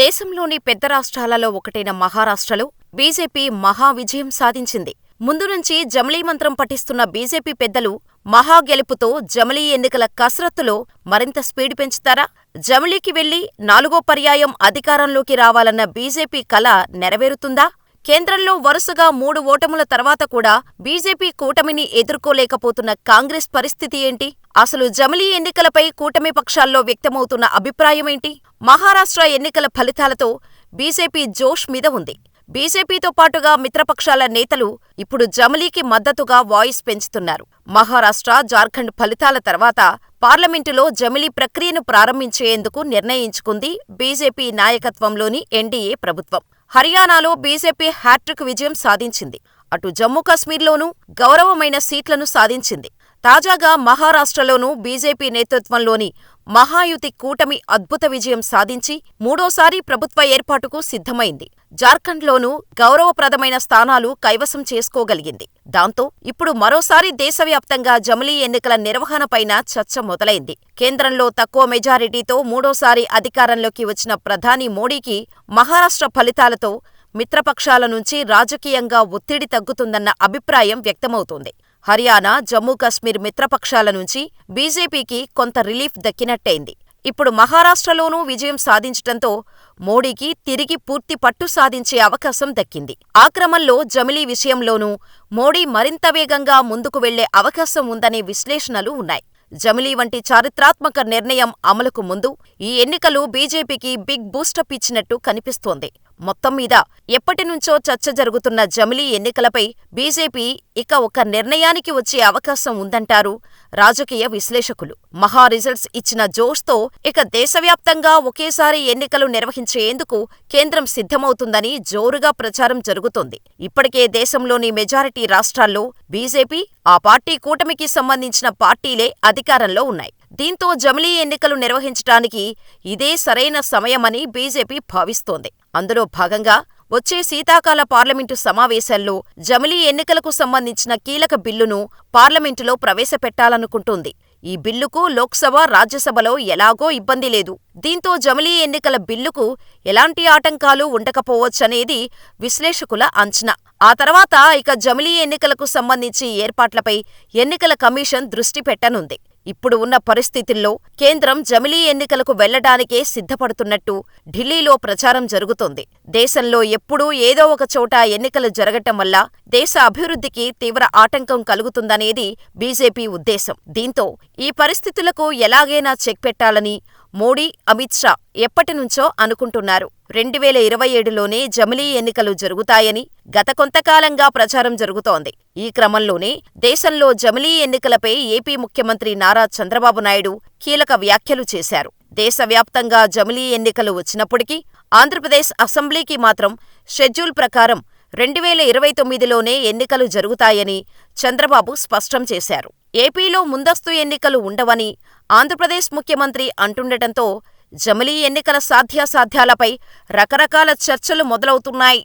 దేశంలోని పెద్ద రాష్ట్రాలలో ఒకటైన మహారాష్ట్రలో బీజేపీ మహా విజయం సాధించింది. ముందు నుంచి జమిలీ మంత్రం పఠిస్తున్న బీజేపీ పెద్దలు మహా గెలుపుతో జమిలీ ఎన్నికల కసరత్తులో మరింత స్పీడ్ పెంచుతారా? జమిలీకి వెళ్ళి నాలుగో పర్యాయం అధికారంలోకి రావాలన్న బీజేపీ కల నెరవేరుతుందా? కేంద్రంలో వరుసగా మూడు ఓటముల తర్వాత కూడా బీజేపీ కూటమిని ఎదుర్కోలేకపోతున్న కాంగ్రెస్ పరిస్థితి ఏంటి? అసలు జమిలీ ఎన్నికలపై కూటమి పక్షాల్లో వ్యక్తమవుతున్న అభిప్రాయమేంటి? మహారాష్ట్ర ఎన్నికల ఫలితాలతో బీజేపీ జోష్ మీద ఉంది. బీజేపీతో పాటుగా మిత్రపక్షాల నేతలు ఇప్పుడు జమిలీకి మద్దతుగా వాయిస్ పెంచుతున్నారు. మహారాష్ట్ర, జార్ఖండ్ ఫలితాల తర్వాత పార్లమెంటులో జమిలీ ప్రక్రియను ప్రారంభించేందుకు నిర్ణయించుకుంది బీజేపీ నాయకత్వంలోని ఎన్డీఏ ప్రభుత్వం. హర్యానాలో బీజేపీ హ్యాట్రిక్ విజయం సాధించింది. అటు జమ్మూ-కశ్మీర్లోనూ గౌరవమైన సీట్లను సాధించింది. తాజాగా మహారాష్ట్రలోనూ బీజేపీ నేతృత్వంలోని మహాయుతి కూటమి అద్భుత విజయం సాధించి మూడోసారి ప్రభుత్వ ఏర్పాటుకు సిద్ధమైంది. జార్ఖండ్లోనూ గౌరవప్రదమైన స్థానాలు కైవసం చేసుకోగలిగింది. దాంతో ఇప్పుడు మరోసారి దేశవ్యాప్తంగా జమిలీ ఎన్నికల నిర్వహణపైన చర్చ మొదలైంది. కేంద్రంలో తక్కువ మెజారిటీతో మూడోసారి అధికారంలోకి వచ్చిన ప్రధాని మోడీకి మహారాష్ట్ర ఫలితాలతో మిత్రపక్షాల నుంచి రాజకీయంగా ఒత్తిడి తగ్గుతుందన్న అభిప్రాయం వ్యక్తమవుతోంది. హర్యానా, జమ్మూకశ్మీర్ మిత్రపక్షాల నుంచి బీజేపీకి కొంత రిలీఫ్ దక్కినట్టయింది. ఇప్పుడు మహారాష్ట్రలోనూ విజయం సాధించటంతో మోడీకి తిరిగి పూర్తి పట్టు సాధించే అవకాశం దక్కింది. ఆ క్రమంలో జమిలీ విషయంలోనూ మోడీ మరింత వేగంగా ముందుకు వెళ్ళే అవకాశం ఉందనే విశ్లేషణలు ఉన్నాయి. జమిలీ వంటి చారిత్రాత్మక నిర్ణయం అమలుకు ముందు ఈ ఎన్నికలు బీజేపీకి బిగ్ బూస్టప్ మొత్తం మీద ఎప్పటినుంచో చర్చ జరుగుతున్న జమిలీ ఎన్నికలపై బీజేపీ ఇక ఒక నిర్ణయానికి వచ్చే అవకాశం ఉందంటారు రాజకీయ విశ్లేషకులు. మహా రిజల్ట్స్ ఇచ్చిన జోష్తో ఇక దేశవ్యాప్తంగా ఒకేసారి ఎన్నికలు నిర్వహించేందుకు కేంద్రం సిద్ధమవుతుందని జోరుగా ప్రచారం జరుగుతోంది. ఇప్పటికే దేశంలోని మెజారిటీ రాష్ట్రాల్లో బీజేపీ, ఆ పార్టీ కూటమికి సంబంధించిన పార్టీలే అధికారంలో ఉన్నాయి. దీంతో జమిలీ ఎన్నికలు నిర్వహించటానికి ఇదే సరైన సమయమని బీజేపీ భావిస్తోంది. అందులో భాగంగా వచ్చే శీతాకాల పార్లమెంటు సమావేశాల్లో జమిలీ ఎన్నికలకు సంబంధించిన కీలక బిల్లును పార్లమెంటులో ప్రవేశపెట్టాలనుకుంటోంది. ఈ బిల్లుకు లోక్సభ, రాజ్యసభలో ఎలాగో ఇబ్బంది లేదు. దీంతో జమిలీ ఎన్నికల బిల్లుకు ఎలాంటి ఆటంకాలు ఉండకపోవచ్చనేది విశ్లేషకుల అంచనా. ఆ తర్వాత ఇక జమిలీ ఎన్నికలకు సంబంధించి ఏర్పాట్లపై ఎన్నికల కమిషన్ దృష్టి పెట్టనుంది. ఇప్పుడు ఉన్న పరిస్థితుల్లో కేంద్రం జమిలీ ఎన్నికలకు వెళ్ళడానికే సిద్ధపడుతున్నట్టు ఢిల్లీలో ప్రచారం జరుగుతోంది. దేశంలో ఎప్పుడూ ఏదో ఒక చోట ఎన్నికలు జరగటం వల్ల దేశ అభివృద్ధికి తీవ్ర ఆటంకం కలుగుతుందనేది బీజేపీ ఉద్దేశం. దీంతో ఈ పరిస్థితులకు ఎలాగైనా చెక్ పెట్టాలని మోడీ, అమిత్ షా ఎప్పటి నుంచో అనుకుంటున్నారు. రెండువేల ఇరవై ఏడులోనే జమిలీ ఎన్నికలు జరుగుతాయని గత కొంతకాలంగా ప్రచారం జరుగుతోంది. ఈ క్రమంలోనే దేశంలో జమిలీ ఎన్నికలపై ఏపీ ముఖ్యమంత్రి నారా చంద్రబాబు నాయుడు కీలక వ్యాఖ్యలు చేశారు. దేశవ్యాప్తంగా జమిలీ ఎన్నికలు వచ్చినప్పటికీ ఆంధ్రప్రదేశ్ అసెంబ్లీకి మాత్రం షెడ్యూల్ ప్రకారం రెండువేల ఇరవై తొమ్మిదిలోనే ఎన్నికలు జరుగుతాయని చంద్రబాబు స్పష్టం చేశారు. ఏపీలో ముందస్తు ఎన్నికలు ఉండవని ఆంధ్రప్రదేశ్ ముఖ్యమంత్రి అంటుండటంతో జమిలీ ఎన్నికల సాధ్యాసాధ్యాలపై రకరకాల చర్చలు మొదలవుతున్నాయి.